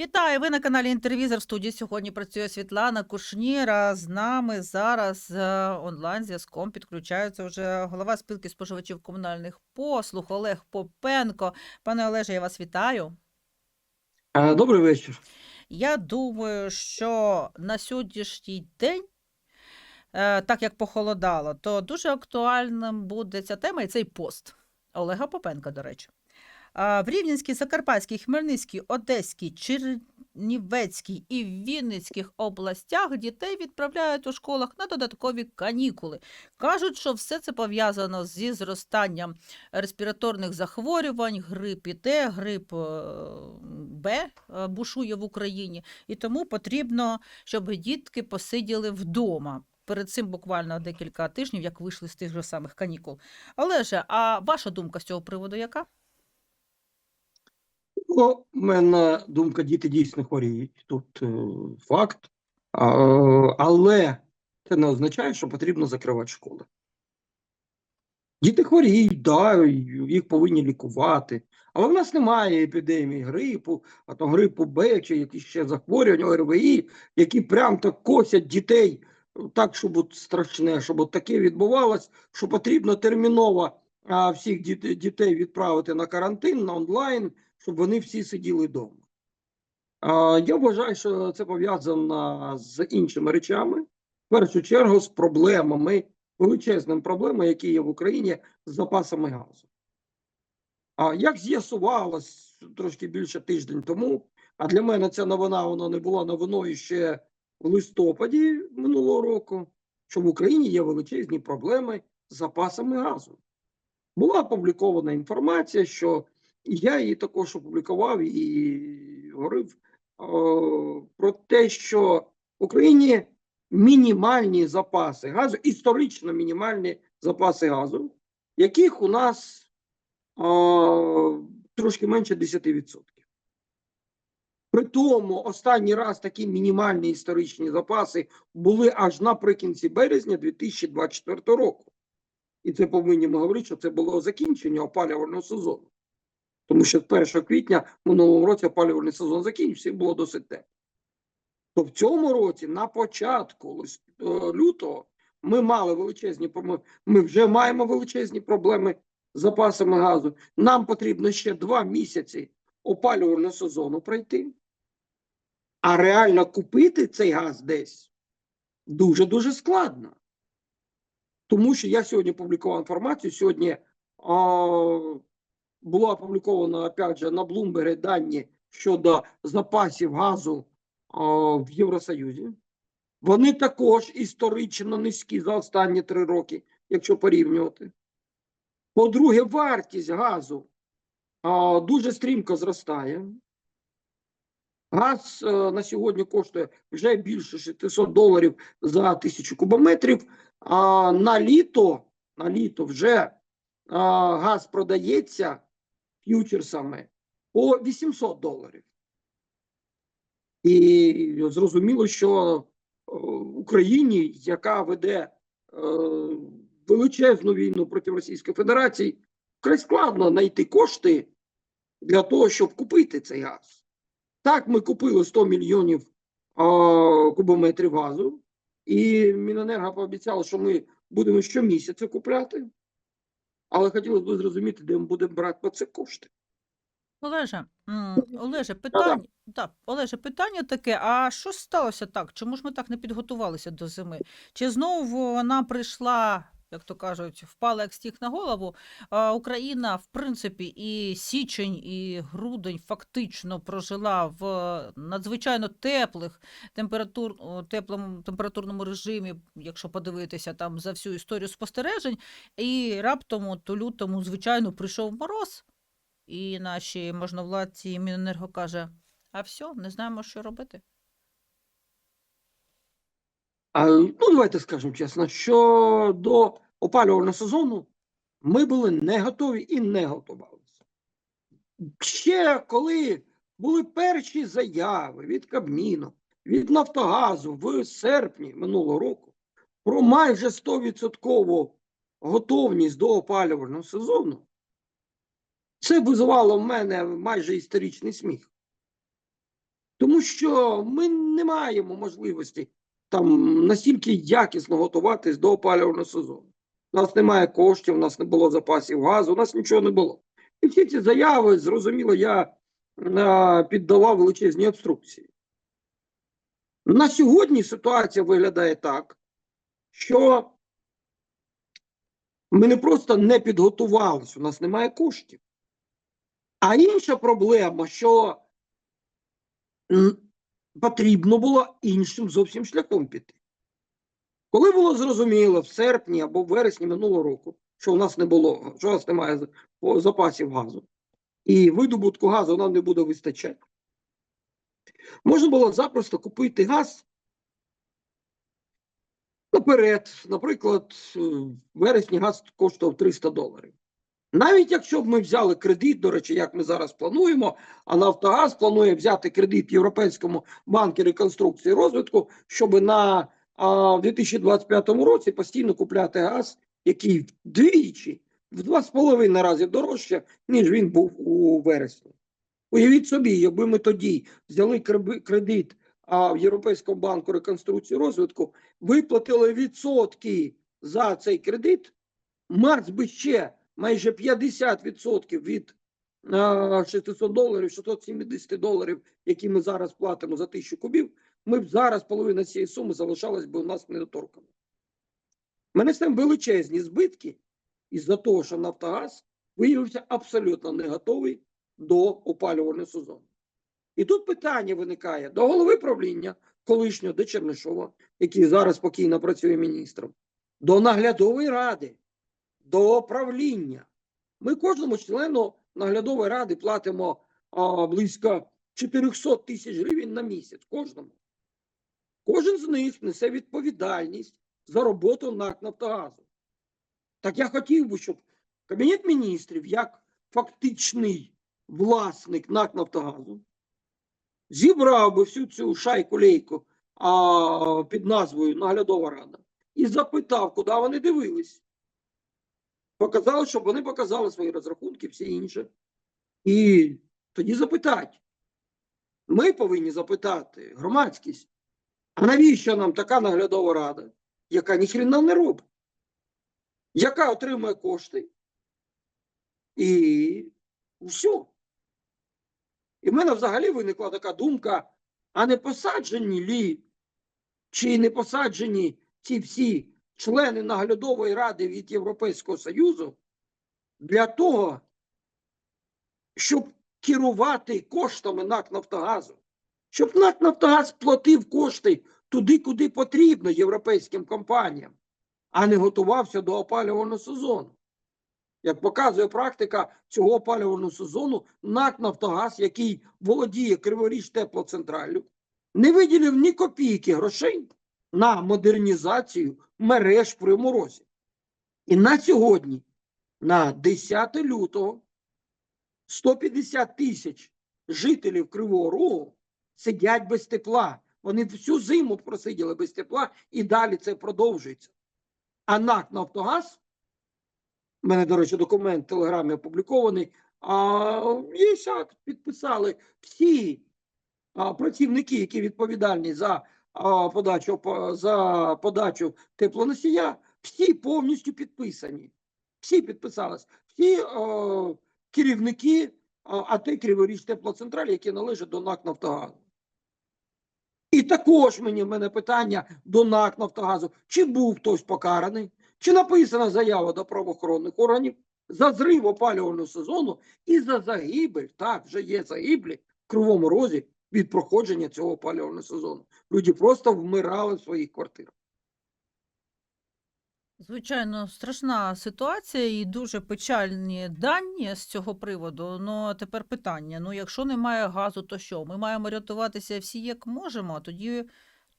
Вітаю! Ви на каналі Інтервізор. В студії сьогодні працює Світлана Кушніра. З нами зараз е, онлайн зв'язком підключається вже голова спілки споживачів комунальних послуг Олег Попенко. Пане Олеже, я вас вітаю. Е, Добрий вечір. Я думаю, що на сьогоднішній день, е, так як похолодало, то дуже актуальним буде ця тема і цей пост Олега Попенка, до речі. В Рівненській, Закарпатській, Хмельницькій, Одеській, Чернівецькій і Вінницьких областях дітей відправляють у школах на додаткові канікули. Кажуть, що все це пов'язано зі зростанням респіраторних захворювань, грип і Т, грип е, Б е, бушує в Україні, і тому потрібно, щоб дітки посиділи вдома. Перед цим буквально декілька тижнів, як вийшли з тих же самих канікул. Олеже, а ваша думка з цього приводу яка? Ну, у мене думка, діти дійсно хворіють. Тут е, факт. А, але це не означає, що потрібно закривати школи. Діти хворіють, да, їх повинні лікувати. Але в нас немає епідемії грипу, а то грипу Б чи якісь ще захворювання ОРВІ, які прям так косять дітей так, щоб от страшне, щоб от таке відбувалось, що потрібно терміново а, всіх дітей відправити на карантин, на онлайн, щоб вони всі сиділи вдома. Я вважаю, що це пов'язано з іншими речами. В першу чергу з проблемами, величезними проблемами, які є в Україні з запасами газу. А як з'ясувалось трошки більше тиждень тому, а для мене ця новина вона не була новиною ще в листопаді минулого року, що в Україні є величезні проблеми з запасами газу. Була опублікована інформація, що і я її також опублікував і говорив про те, що в Україні мінімальні запаси газу, історично мінімальні запаси газу, яких у нас трошки менше 10%. При тому останній раз такі мінімальні історичні запаси були аж наприкінці березня 2024 року. І це повинні говорити, що це було закінчення опалювального сезону. Тому що 1 квітня минулого році опалювальний сезон закінчився і було досить тепло. То в цьому році, на початку е, лютого, ми мали величезні проблеми. Ми вже маємо величезні проблеми з запасами газу. Нам потрібно ще два місяці опалювального сезону пройти. А реально купити цей газ десь дуже-дуже складно. Тому що я сьогодні публікував інформацію. Сьогодні була опублікована опять же на Bloomberg дані щодо запасів газу а, в Євросоюзі. Вони також історично низькі за останні три роки, якщо порівнювати. По-друге, вартість газу а, дуже стрімко зростає. Газ е, на сьогодні коштує вже більше 600 доларів за тисячу кубометрів. А на літо, на літо вже газ продається ф'ючерсами по 800 доларів. І зрозуміло, що е, Україні, яка веде е, величезну війну проти Російської Федерації, вкрай складно знайти кошти для того, щоб купити цей газ. Так, ми купили 100 мільйонів кубометрів газу, і Міненерго пообіцяло, що ми будемо щомісяця купляти. Але хотілося б зрозуміти, де ми будемо брати по це кошти. Олеже, Олеже, питання, так, Олеже, питання таке: а що сталося так? Чому ж ми так не підготувалися до зими? Чи знову вона прийшла, як то кажуть, впала як стіг на голову? Україна, в принципі, і січень, і грудень фактично прожила в надзвичайно теплих температур, теплому температурному режимі, якщо подивитися там за всю історію спостережень, і раптом у лютому, звичайно, прийшов мороз. І наші можновладці Міненерго каже: а все, не знаємо, що робити. Ну, давайте скажемо чесно, що до опалювального сезону ми були не готові і не готувалися. Ще коли були перші заяви від Кабміну, від Нафтогазу в серпні минулого року про майже 100% готовність до опалювального сезону, це визивало в мене майже історичний сміх. Тому що ми не маємо можливості там настільки якісно готуватись до опалювального сезону. У нас немає коштів, у нас не було запасів газу, у нас нічого не було. І всі ці заяви, зрозуміло, я е, піддавав величезні обструкції. На сьогодні ситуація виглядає так, що ми не просто не підготувалися, у нас немає коштів. А інша проблема, що потрібно було іншим зовсім шляхом піти. Коли було зрозуміло в серпні або в вересні минулого року, що у нас не було, що у нас немає запасів газу, і видобутку газу нам не буде вистачати, можна було запросто купити газ наперед. Наприклад, в вересні газ коштував 300 доларів. Навіть якщо б ми взяли кредит, до речі, як ми зараз плануємо, а Нафтогаз планує взяти кредит Європейському банку реконструкції і розвитку, щоб на а, в 2025 році постійно купляти газ, який вдвічі, в два з половиною рази дорожче, ніж він був у вересні. Уявіть собі, якби ми тоді взяли кредит в Європейському банку реконструкції і розвитку, виплатили відсотки за цей кредит, Марс би ще майже 50% від 600 доларів, 670 доларів, які ми зараз платимо за тисячу кубів, ми б зараз половина цієї суми залишалась би у нас недоторкана. Ми несемо величезні збитки із-за того, що Нафтогаз виявився абсолютно не готовий до опалювального сезону. І тут питання виникає до голови правління колишнього до Чернишова, який зараз спокійно працює міністром, до наглядової ради, до правління. Ми кожному члену наглядової ради платимо а, близько 400 тисяч гривень на місяць. Кожному. Кожен з них несе відповідальність за роботу НАК Нафтогазу. Так я хотів би, щоб Кабінет міністрів, як фактичний власник НАК Нафтогазу, зібрав би всю цю шайку лейку а, під назвою Наглядова рада і запитав, куди вони дивились. Показали, щоб вони показали свої розрахунки, всі інше. І тоді запитати. Ми повинні запитати громадськість, а навіщо нам така наглядова рада, яка ніхрена не робить, яка отримує кошти, і все. І в мене взагалі виникла така думка: а не посаджені лі, чи не посаджені ці всі члени наглядової ради від Європейського Союзу для того, щоб керувати коштами НАК Нафтогазу, щоб НАК Нафтогаз платив кошти туди, куди потрібно європейським компаніям, а не готувався до опалювального сезону. Як показує практика цього опалювального сезону, НАК Нафтогаз, який володіє Криворіж теплоцентралю, не виділив ні копійки грошей на модернізацію мереж в Кривому Розі. І на сьогодні, на 10 лютого, 150 тисяч жителів Кривого Рогу сидять без тепла. Вони всю зиму просиділи без тепла і далі це продовжується. А НАК Нафтогаз у мене, до речі, документ в Телеграмі опублікований. А є підписали всі а, працівники, які відповідальні за подачу за подачу теплоносія, всі повністю підписані. Всі підписались. Всі а, керівники а, АТ Криворіж теплоцентраль, які належать до НАК Нафтогазу. І також мені в мене питання до НАК Нафтогазу: чи був хтось покараний? Чи написана заява до правоохоронних органів за зрив опалювального сезону і за загибель, так, вже є загиблі в Кривому Розі від проходження цього опалювального сезону. Люди просто вмирали в своїх квартирах. Звичайно, страшна ситуація і дуже печальні дані з цього приводу. Ну, а тепер питання: ну, якщо немає газу, то що? Ми маємо рятуватися всі як можемо, тоді,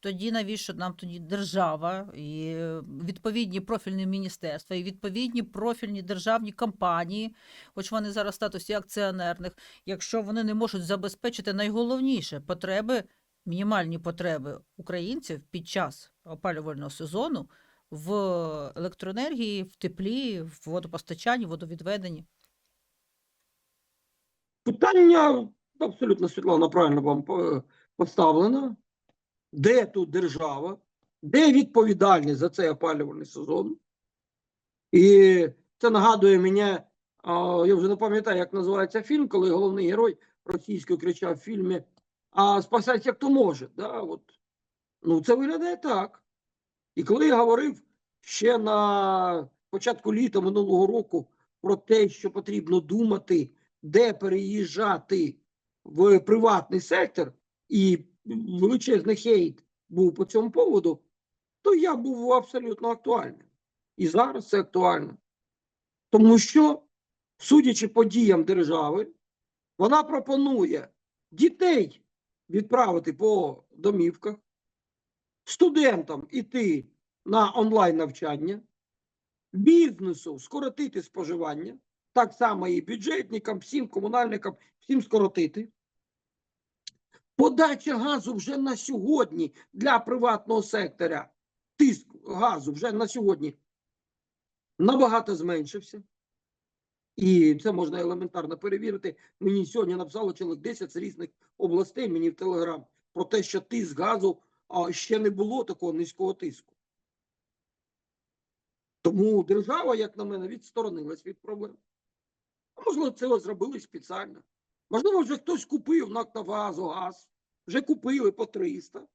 тоді навіщо нам тоді держава і е, відповідні профільні міністерства, і відповідні профільні державні компанії, хоч вони зараз в статусі акціонерних, якщо вони не можуть забезпечити найголовніше потреби, мінімальні потреби українців під час опалювального сезону в електроенергії, в теплі, в водопостачанні, водовідведенні. Питання абсолютно Світлана правильно вам по- поставлена, де тут держава, де відповідальність за цей опалювальний сезон. І це нагадує мені, я вже не пам'ятаю, як називається фільм, коли головний герой російською кричав в фільмі А спасайся, хто може. Да, от. Ну, це виглядає так. І коли я говорив ще на початку літа минулого року про те, що потрібно думати, де переїжджати в приватний сектор, і величезний хейт був по цьому поводу, то я був абсолютно актуальним. І зараз це актуально. Тому що, судячи по діям держави, вона пропонує дітей відправити по домівках, студентам іти на онлайн навчання, бізнесу скоротити споживання, так само і бюджетникам, всім комунальникам, всім скоротити. Подача газу вже на сьогодні для приватного сектора, тиск газу вже на сьогодні набагато зменшився. І це можна елементарно перевірити. Мені сьогодні написало чоловік 10 з різних областей мені в Телеграм про те, що тиск газу а, ще не було такого низького тиску. Тому держава, як на мене, відсторонилась від проблем. А можливо, це зробили спеціально. Можливо, вже хтось купив на Нафтогазу газ, вже купили по 300.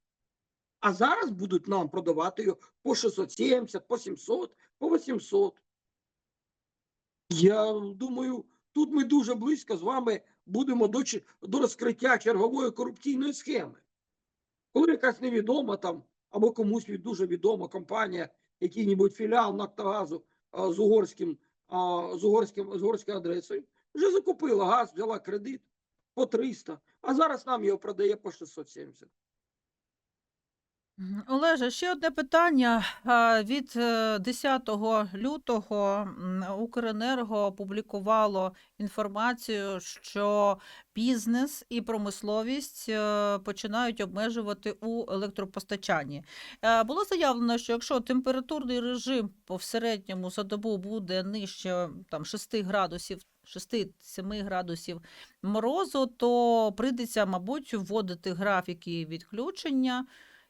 А зараз будуть нам продавати його по 670, по 700, по 800. Я думаю, тут ми дуже близько з вами будемо до, до розкриття чергової корупційної схеми. Коли якась невідома там або комусь дуже відома компанія, який-небудь філіал Нафтогазу з угорським, з угорським з угорською адресою, вже закупила газ, взяла кредит по 300, а зараз нам його продає по 670. Мгм. Олеже, ще одне питання. Від е, 10 лютого Укренерго опублікувало інформацію, що бізнес і промисловість е, починають обмежувати у електропостачанні. Е, Було заявлено, що якщо температурний режим по середньому за добу буде нижче там 6 градусів, 6-7 градусів морозу, то прийдеться, мабуть, вводити графіки відключення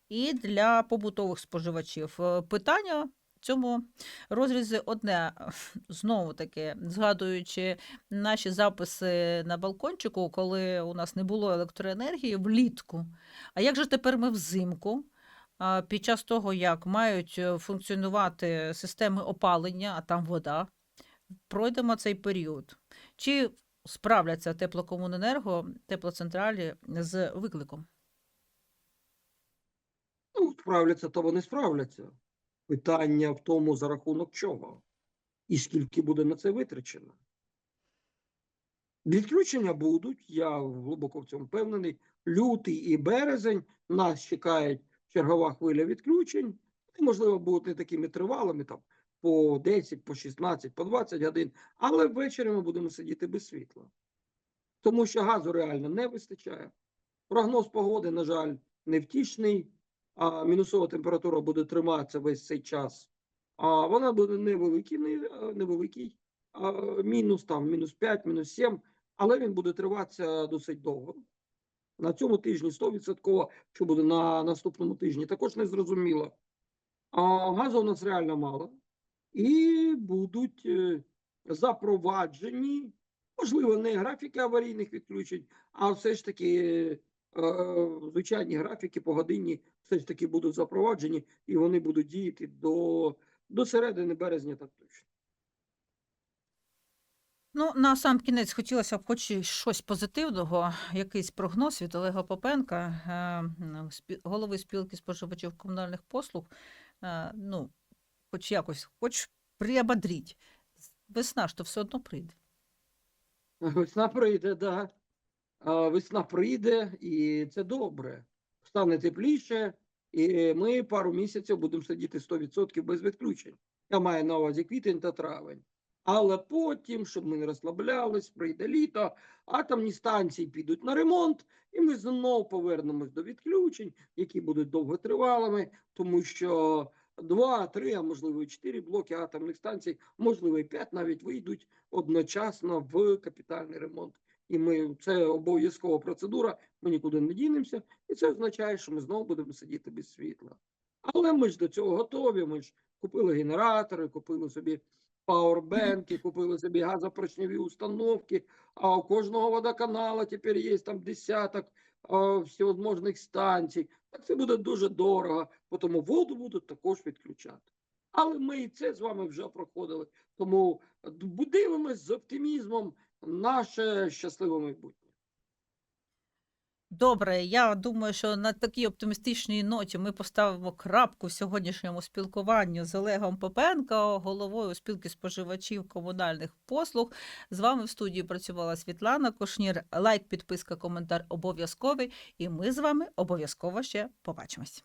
і для побутових споживачів. Е, Питання в цьому розрізі одне, знову таки, згадуючи наші записи на балкончику, коли у нас не було електроенергії влітку. А як же тепер ми взимку? Під час того, як мають е, функціонувати системи опалення, а там вода, пройдемо цей період. Чи справляться теплокомуненерго, теплоцентралі з викликом? Ну, справляться, то вони справляться. Питання в тому, за рахунок чого і скільки буде на це витрачено. Відключення будуть, я глибоко в цьому впевнений. Лютий і березень нас чекає чергова хвиля відключень. І, можливо, будуть не такими тривалими, там по 10, по 16, по 20 годин, але ввечері ми будемо сидіти без світла. Тому що газу реально не вистачає. Прогноз погоди, на жаль, невтішний а мінусова температура буде триматися весь цей час, а вона буде невеликий, невеликий а, мінус там, мінус 5, мінус 7, але він буде триватися досить довго. На цьому тижні 100%, що буде на наступному тижні, також не зрозуміло. А газу у нас реально мало. І будуть е, запроваджені, можливо, не графіки аварійних відключень, а все ж таки е, звичайні графіки погодинні все ж таки будуть запроваджені, і вони будуть діяти до, до середини березня, так точно. Ну, на сам кінець хотілося б хоч щось позитивного, якийсь прогноз від Олега Попенка, е, голови спілки споживачів комунальних послуг. Е, Ну, хоч якось, хоч приободріть. Весна ж то все одно прийде. Весна прийде, да. Весна прийде, і це добре. Стане тепліше, і ми пару місяців будемо сидіти 100% без відключень. Я маю на увазі квітень та травень. Але потім, щоб ми не розслаблялись, прийде літо, атомні станції підуть на ремонт, і ми знов повернемось до відключень, які будуть довготривалими, тому що два, три, а можливо чотири блоки атомних станцій, можливо, і п'ять навіть вийдуть одночасно в капітальний ремонт. і ми це обов'язкова процедура. Ми нікуди не дінемося, і це означає, що ми знову будемо сидіти без світла. Але ми ж до цього готові. Ми ж купили генератори, купили собі пауербенки, купили собі газопоршневі установки. А у кожного водоканалу тепер є там десяток всевозможних станцій. Так це буде дуже дорого, тому воду будуть також відключати. Але ми і це з вами вже проходили. Тому д- дивимось з оптимізмом наше щасливе майбутнє. Добре, я думаю, що на такій оптимістичній ноті ми поставимо крапку сьогоднішньому спілкуванню з Олегом Попенко, головою спілки споживачів комунальних послуг. З вами в студії працювала Світлана Кошнір. Лайк, підписка, коментар обов'язковий. І ми з вами обов'язково ще побачимось.